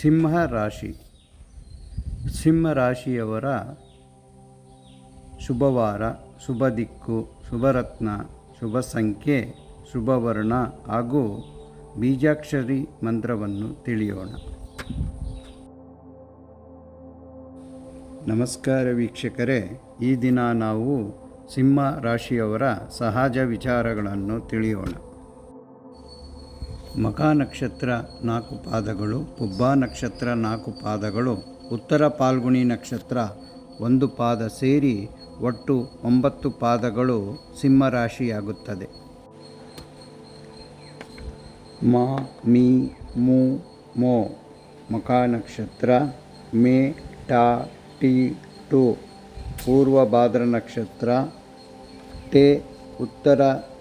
ಸಿಂಹ ರಾಶಿ. ಸಿಂಹ ರಾಶಿಯವರ ಶುಭವಾರ, ಶುಭ ದಿಕ್ಕು ಶುಭರತ್ನ ಶುಭ ಸಂಖ್ಯೆ ಶುಭವರ್ಣ ಹಾಗೂ ಬೀಜಾಕ್ಷರಿ ಮಂತ್ರವನ್ನು ತಿಳಿಯೋಣ. ನಮಸ್ಕಾರ ವೀಕ್ಷಕರೇ, ಈ ದಿನ ನಾವು ಸಿಂಹ ರಾಶಿಯವರ ಸಹಜ ವಿಚಾರಗಳನ್ನು ತಿಳಿಯೋಣ. ಮಕ ನಕ್ಷತ್ರ ನಾಲ್ಕು ಪಾದಗಳು, ಪುಬ್ಬ ನಕ್ಷತ್ರ ನಾಲ್ಕು ಪಾದಗಳು, ಉತ್ತರ ಪಾಲ್ಗುಣಿ ನಕ್ಷತ್ರ ಒಂದು ಪಾದ ಸೇರಿ ಒಟ್ಟು ಒಂಬತ್ತು ಪಾದಗಳು ಸಿಂಹರಾಶಿಯಾಗುತ್ತದೆ ಮಾ ಮ, ಮಿ, ಮು, ಮೋ, ಮಕ ನಕ್ಷತ್ರ, ಮೇ, ಟ, ಟಿ, ಟು, ಪೂರ್ವ ಭಾದ್ರ ನಕ್ಷತ್ರ ಟೆ ಉತ್ತರ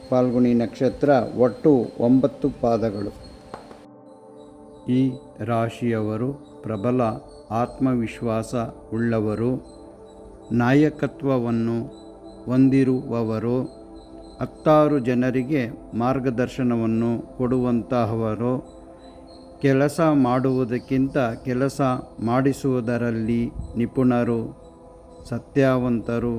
ಫಾಲ್ಗುಣಿ ನಕ್ಷತ್ರ ಒಟ್ಟು ಒಂಬತ್ತು ಪಾದಗಳು. ಈ ರಾಶಿಯವರು ಪ್ರಬಲ ಆತ್ಮವಿಶ್ವಾಸ ಉಳ್ಳವರು, ನಾಯಕತ್ವವನ್ನು ಹೊಂದಿರುವವರು, ಹತ್ತಾರು ಜನರಿಗೆ ಮಾರ್ಗದರ್ಶನವನ್ನು ಕೊಡುವಂತಹವರು. ಕೆಲಸ ಮಾಡುವುದಕ್ಕಿಂತ ಕೆಲಸ ಮಾಡಿಸುವುದರಲ್ಲಿ ನಿಪುಣರು, ಸತ್ಯವಂತರು,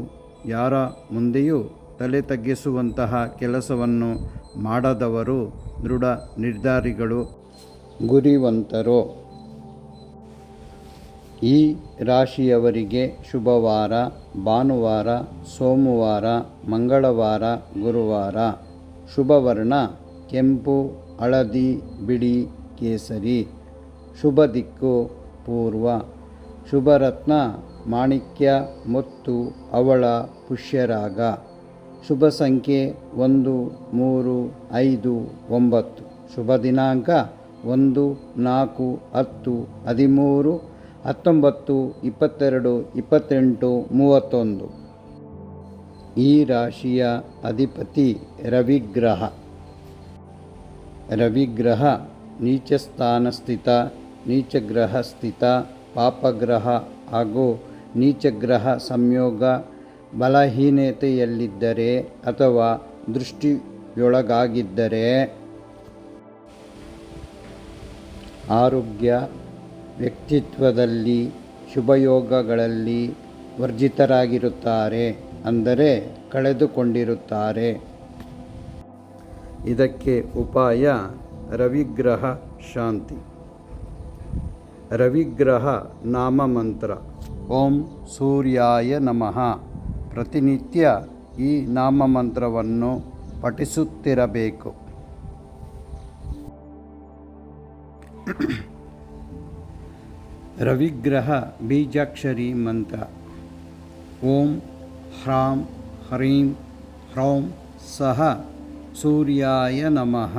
ಯಾರ ಮುಂದೆಯೂ ತಲೆ ತಗ್ಗಿಸುವಂತಹ ಕೆಲಸವನ್ನು ಮಾಡದವರು ದೃಢ ನಿರ್ಧಾರಿಗಳು, ಗುರಿವಂತರು. ಈ ರಾಶಿಯವರಿಗೆ ಶುಭವಾರ, ಭಾನುವಾರ, ಸೋಮವಾರ, ಮಂಗಳವಾರ, ಗುರುವಾರ. ಶುಭವರ್ಣ, ಕೆಂಪು, ಹಳದಿ, ಬಿಳಿ, ಕೇಸರಿ. ಶುಭ ದಿಕ್ಕು, ಪೂರ್ವ. ಶುಭರತ್ನ, ಮಾಣಿಕ್ಯ, ಮತ್ತು, ಅವಳ, ಪುಷ್ಯರಾಗ. ಶುಭ ಸಂಖ್ಯೆ ಒಂದು, ಮೂರು, ಐದು, ಒಂಬತ್ತು. ಶುಭ ದಿನಾಂಕ ಒಂದು, ನಾಲ್ಕು, ಹತ್ತು, ಹದಿಮೂರು, ಹತ್ತೊಂಬತ್ತು, ಇಪ್ಪತ್ತೆರಡು, ಇಪ್ಪತ್ತೆಂಟು, ಮೂವತ್ತೊಂದು. ಈ ರಾಶಿಯ ಅಧಿಪತಿ ರವಿಗ್ರಹ. ರವಿಗ್ರಹ ಸ್ಥಿತ ನೀಚಗ್ರಹ ಸ್ಥಿತ ಪಾಪಗ್ರಹ ಹಾಗೂ ನೀಚಗ್ರಹ ಸಂಯೋಗ ಬಲಹೀನತೆಯಲ್ಲಿದ್ದರೆ ಅಥವಾ ದೃಷ್ಟಿಯೊಳಗಾಗಿದ್ದರೆ ಆರೋಗ್ಯ ವ್ಯಕ್ತಿತ್ವದಲ್ಲಿ ಶುಭಯೋಗಗಳಲ್ಲಿ ವರ್ಜಿತರಾಗಿರುತ್ತಾರೆ ಅಂದರೆ ಕಳೆದುಕೊಂಡಿರುತ್ತಾರೆ. ಇದಕ್ಕೆ ಉಪಾಯ ರವಿಗ್ರಹ ಶಾಂತಿ. ರವಿಗ್ರಹ ನಾಮಮಂತ್ರ. ಓಂ ಸೂರ್ಯಾಯ ನಮಃ. ಪ್ರತಿನಿತ್ಯ ಈ ನಾಮಮಂತ್ರವನ್ನು ಪಠಿಸುತ್ತಿರಬೇಕು. ರವಿಗ್ರಹ ಬೀಜಾಕ್ಷರಿ ಮಂತ್ರ. ಓಂ ಹ್ರಾಂ ಹ್ರೀಂ ಹ್ರೌಂ ಸಹ ಸೂರ್ಯಾಯ ನಮಃ.